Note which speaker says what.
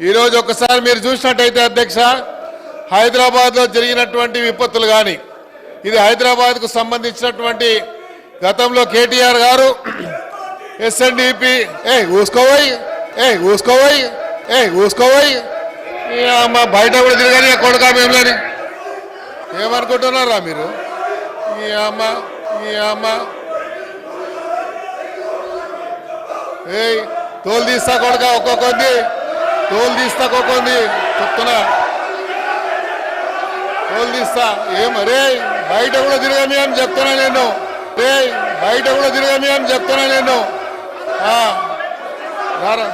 Speaker 1: ఈరోజు ఒకసారి మీరు చూసినట్టయితే అధ్యక్ష హైదరాబాద్లో జరిగినటువంటి విపత్తులు కానీ ఇది హైదరాబాద్కు సంబంధించినటువంటి గతంలో కేటీఆర్ గారు ఎస్ఎన్డిపి ఏ ఊసుకోపోయి ఏ ఊసుకోపోయి ఏ ఊసుకోపోయి మా బయట కూడా తిరగని కొడుకా మేములని. ఏమనుకుంటున్నారా మీరు? మీ అమ్మ మీ అమ్మ. ఏయ్ తోలు తీస్తా కొడుక ఒక్కొక్కంది టోల్ తీస్తాకోకండి చెప్తున్నా. టోల్ తీస్తా. ఏం బయట కూడా తిరగని అని చెప్తున్నా నేను. రే బయట కూడా తిరగని అని చెప్తున్నా నేను. రారా.